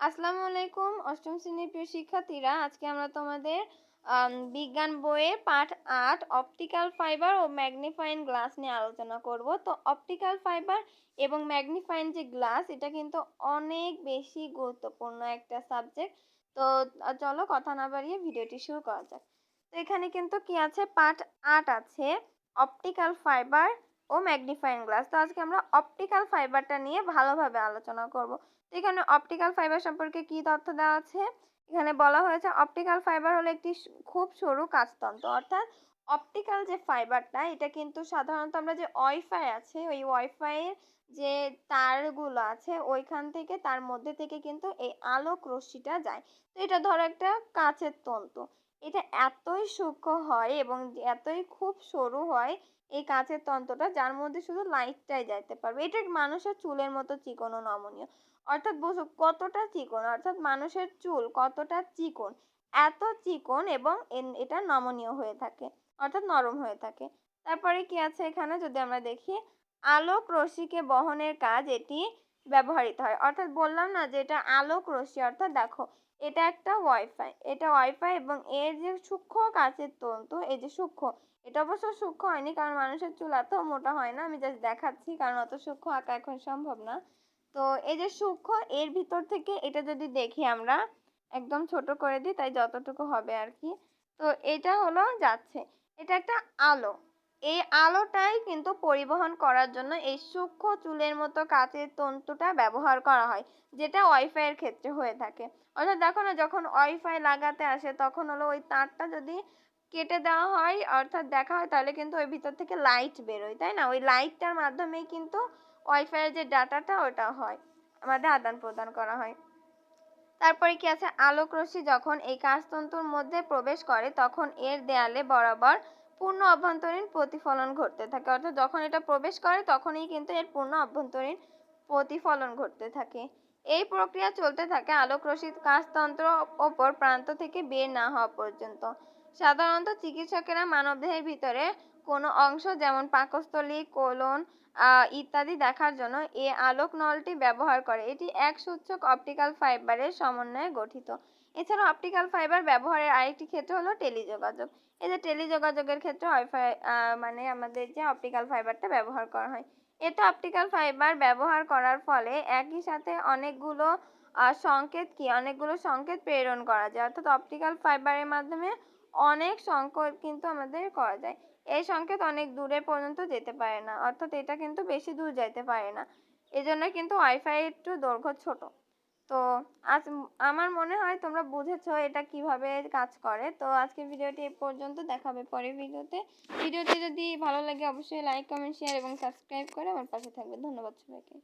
আসসালামু আলাইকুম, অষ্টম শ্রেণির প্রিয় শিক্ষার্থীরা। আজকে আমরা তোমাদের বিজ্ঞান বইয়ের পাঠ আট, অপটিক্যাল ফাইবার ও ম্যাগনিফাইং গ্লাস নিয়ে আলোচনা করব। তো অপটিক্যাল ফাইবার এবং ম্যাগনিফাইং যে গ্লাস, এটা কিন্তু অনেক বেশি গুরুত্বপূর্ণ একটা সাবজেক্ট। তো চলো কথা না বাড়িয়ে ভিডিওটি শুরু করা যাক। তো এখানে কিন্তু কি আছে? পাঠ আট আছে, অপটিক্যাল ফাইবার ও ম্যাগনিফাইং গ্লাস। তো আজকে আমরা অপটিক্যাল ফাইবারটা নিয়ে ভালোভাবে আলোচনা করব। তো এখানে অপটিক্যাল ফাইবার সম্পর্কে কি তথ্য দেওয়া আছে? এখানে বলা হয়েছে অপটিক্যাল ফাইবার হলো একটি খুব সরু কাচতন্ত্র অর্থাৎ অপটিক্যাল যে ফাইবারটা, এটা কিন্তু সাধারণত আমরা যে ওয়াইফাই আছে, ওই ওয়াইফাই এর যে তারগুলো আছে, ওইখান থেকে, তার মধ্যে থেকে কিন্তু এই আলোক রশ্মিটা যায়। তো এটা ধরো একটা কাচের তন্তু। এটা এতই সূক্ষ্ম হয় এবং এতই খুব সরু হয় এই কাঁচের তন্ত্রটা যার মধ্যে শুধু লাইটটাই যাইতে পারবে। এটা মানুষের চুলের মতো চিকন ও নমনীয়? অর্থাৎ বসু কতটা চিকন, অর্থাৎ মানুষের চুল কতটা চিকন? এত চিকন এবং এটা নমনীয় হয়ে থাকে, অর্থাৎ নরম হয়ে থাকে। তারপরে কি আছে এখানে? যদি আমরা দেখি, আলোক রশ্মিকে বহনের কাজ এটি ব্যবহৃত হয়। অর্থাৎ বললাম না যে এটা আলোক রশ্মি, অর্থাৎ দেখো, এটা একটা ওয়াইফাই এটা ওয়াইফাই এবং এর যে সূক্ষ্ম কাচের তন্তু, এই যে সূক্ষ্ম, এটা অবশ্য সূক্ষ্ম হয়নি কারণ মানুষের চুল এত মোটা হয় না, আমি জাস্ট দেখাচ্ছি কারণ অত সূক্ষ্ম আঁকা এখন সম্ভব না। তো এই যে সূক্ষ্ম, এর ভিতর থেকে এটা যদি দেখি আমরা, একদম ছোট করে দিই, তাই যতটুকু হবে আর কি। তো এটা হলো যাচ্ছে, এটা একটা আলো এই আলোটাই কিন্তু পরিবহন করার জন্য এই সূক্ষ্ম চুলের মতো কাচের তন্তুটা ব্যবহার করা হয়, যেটা ওয়াইফাই এর ক্ষেত্রে হয়ে থাকে। অর্থাৎ দেখো না, যখন ওয়াইফাই লাগাতে আসে, তখন হলো ওই তারটা যদি কেটে দেওয়া হয়, অর্থাৎ দেখা হয়, তাহলে কিন্তু ওই ভিতর থেকে লাইট বেরোয়, তাই না? ওই লাইটটার মাধ্যমেই কিন্তু ওয়াইফাই এর যে ডাটাটা, ওটা হয়, আমাদের আদান প্রদান করা হয়। তারপরে কি আছে? আলোক রশ্মি যখন এই কাচতন্তুর মধ্যে প্রবেশ করে, তখন এর দেয়ালে বরাবর পূর্ণ অভ্যন্তরীণ প্রতিফলন ঘটতে থাকে। অর্থাৎ যখন এটা প্রবেশ করে, তখনই কিন্তু এর পূর্ণ অভ্যন্তরীণ প্রতিফলন ঘটতে থাকে। এই প্রক্রিয়া চলতে থাকে আলোক রশ্মি কাচতন্ত্র ওপর প্রান্ত থেকে বের না হওয়া পর্যন্ত। সাধারণত চিকিৎসকেরা মানবদেহের ভিতরে কোনো অংশ যেমন পাকস্থলী, কোলন ইত্যাদি দেখার জন্য এই আলোক নলটি ব্যবহার করে। এটি এক সূচক অপটিক্যাল ফাইবারের সমন্বয়ে গঠিত। এছাড়া অপটিক্যাল ফাইবার ব্যবহারের আরেকটি ক্ষেত্র হলো টেলিযোগাযোগ। এই যে টেলিযোগাযোগের ক্ষেত্রে ওয়াইফাই মানে আমাদের যে অপটিক্যাল ফাইবারটা ব্যবহার করা হয়, এতে অপটিক্যাল ফাইবার ব্যবহার করার ফলে একই সাথে অনেকগুলো সংকেত কি, অনেকগুলো সংকেত প্রেরণ করা যায়। অর্থাৎ অপটিক্যাল ফাইবারের মাধ্যমে অনেক সংকেত কিন্তু আমাদের করা যায়। এই সংকেত অনেক দূরে পর্যন্ত যেতে পারে না, অর্থাৎ এটা কিন্তু বেশি দূর যাইতে পারে না। এজন্য কিন্তু ওয়াইফাই একটু দৈর্ঘ্য ছোট। তো আজ আমার মনে হয় তোমরা বুঝেছ এটা কীভাবে কাজ করে। তো আজকে ভিডিওটি এ পর্যন্ত দেখাবে পরের ভিডিওতে। ভিডিওটি যদি ভালো লাগে অবশ্যই লাইক কমেন্ট শেয়ার এবং সাবস্ক্রাইব করে আমার পাশে থাকবে। ধন্যবাদ সবাইকে।